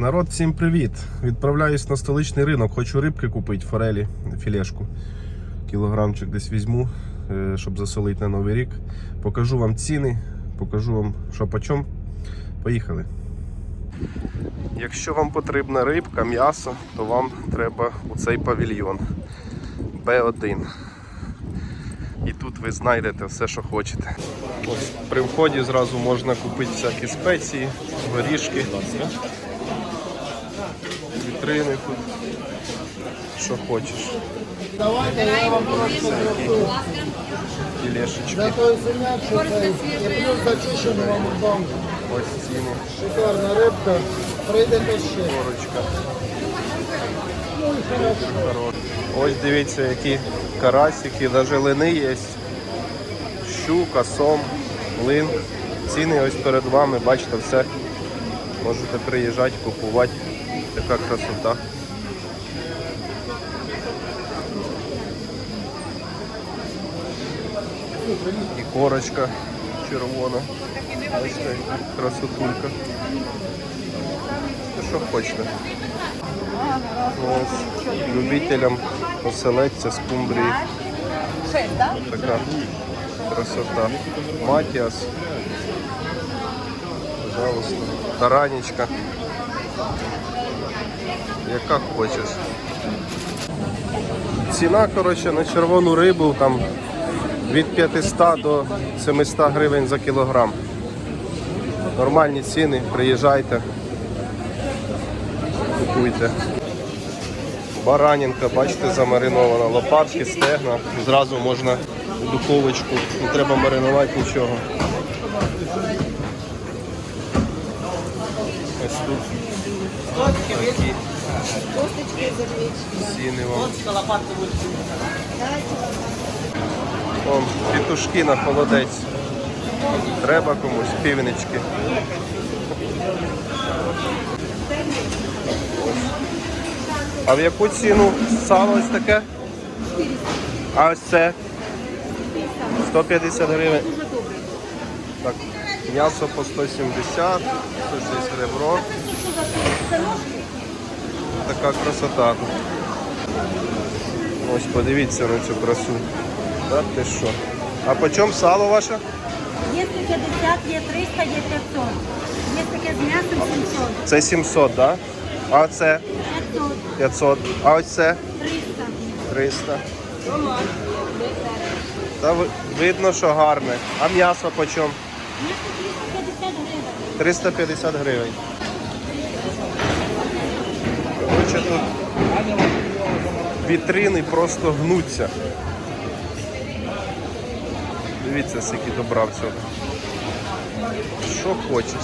Народ, всім привіт! Відправляюсь на столичний ринок. Хочу рибки купити, форелі, філешку. Кілограмчик десь візьму, е, щоб засолити на Новий рік. Покажу вам ціни, покажу вам, що по чому. Поїхали. Якщо вам потрібна рибка, м'ясо, то вам треба у цей павільйон Б1. І тут ви знайдете все, що хочете. Ось при вході зразу можна купити всякі спеції, горішки, вітрини тут. Що хочеш. Плюс зачищену вам банку. Ось ціни, Шикарна рибка. Прийдете ще. корочка. Ось дивіться, які карасики, навіть лини є. Щука, сом, лин. Ціни ось перед вами, бачите, все. Можете приїжджати, купувати. Така красота. І корочка червона. Бачите, красотулька. Що хочете. Ось, любителям оселедця з кумбрії. Така красота. Матіас. Пожалуйста. Таранечка. Яка хочеш. Ціна, коротше, на червону рибу там від 500 до 700 гривень за кілограм. Нормальні ціни, приїжджайте, купуйте. Баранінка, бачите, замаринована, лопатки, стегна. Зразу можна в духовочку, не треба маринувати нічого. Ось тут ціни вам. Вон, петушки на холодець. Треба комусь, півнички. А в яку ціну сало ось таке? А ось це? 150 гривень. Так, м'ясо по 170, ось є ребро. Така красота. Ось подивіться на цю красу. Так ти що? А по чому сало ваше? Є 150, є 300, є 500. Є таке з м'ясом 700, Це 700, так? Да? А це 500, 500. А ось це 300. 300. Та видно, що гарне. А м'ясо по чому? М'ясо 350 гривень. 350 гривень. Коротше, тут вітрини просто гнуться. Дивіться, скільки добра в цьому. Що хочеш.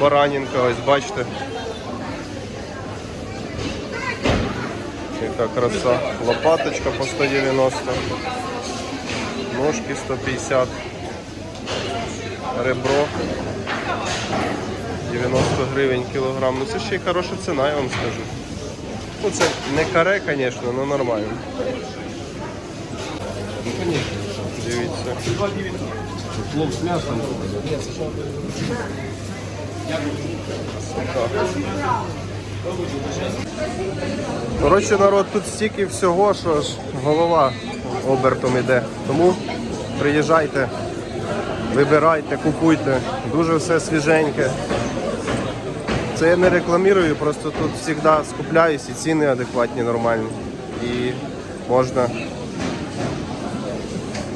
Баранінка, ось бачите. Яка краса. Лопаточка по 190. Ножки 150 ребро 90 гривень кілограм. Ну це ще й хороша ціна, я вам скажу. Ну це не каре, звісно, але нормально. Дивіться. Плов с мясом. Коротше, народ, тут стільки всього, що ж голова обертом іде. Тому приїжджайте, вибирайте, купуйте. Дуже все свіженьке. Це я не рекламірую, просто тут завжди скупляюсь і ціни адекватні, нормальні. І можна,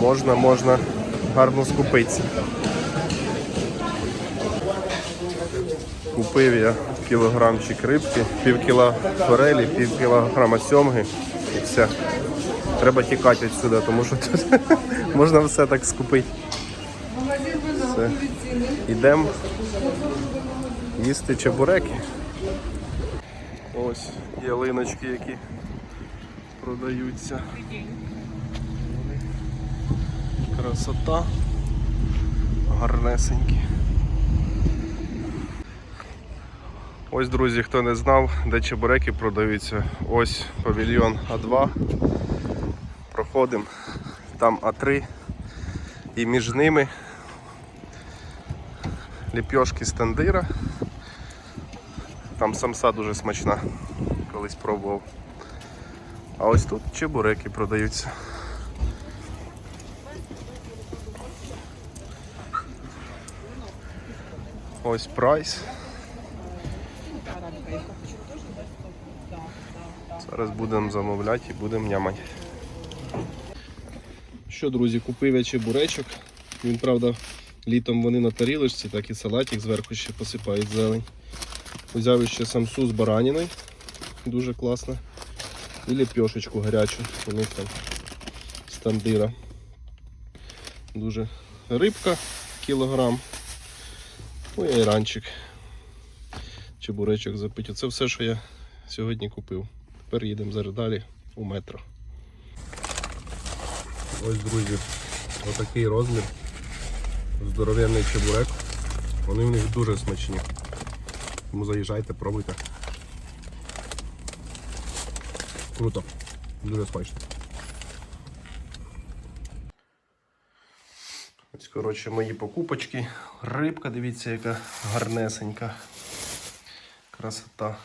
можна, можна гарно скупитися. Купив я кілограмчик рибки, пів кіла форелі, пів кілограма сьомги і все. Треба тікати відсюди, тому що тут можна все так скупити. Все. Йдемо їсти чебуреки. Ось ялиночки, які продаються. Красота. Гарнесенькі. Ось, друзі, хто не знав, де чебуреки продаються. Ось павільйон А2. Проходимо. Там А3. І між ними ліпьошки з тандира. Там самса дуже смачна, колись пробував. А ось тут чебуреки продаються. Ось прайс. Зараз будемо замовляти і будемо нямати. Що, друзі, купив я чебуречок. Він, правда, літом вони на тарілочці, так і салатик зверху ще посипають зелень. Взяв ще самсу з бараніною. Дуже класно. І ліпьошечку гарячу. У них там з тандира. Дуже рибка кілограм. Ну і айранчик. Чебуречок запити. Це все, що я сьогодні купив. Тепер їдемо зараз далі у метро. Ось, друзі, отакий розмір. Здоровенний чебурек. Вони в них дуже смачні. Тому заїжджайте, пробуйте. Круто. Дуже смачно. Ось, коротше, мої покупочки. Рибка, дивіться, яка гарнесенька. Красота.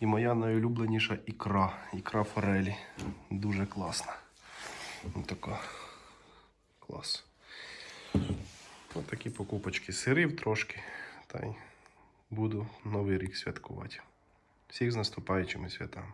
І моя найулюбленіша ікра. Ікра форелі. Дуже класна. Ось така. Клас. Ось такі покупочки. Сирів трошки. Та буду новий рік святкувати. Всіх з наступаючими святами.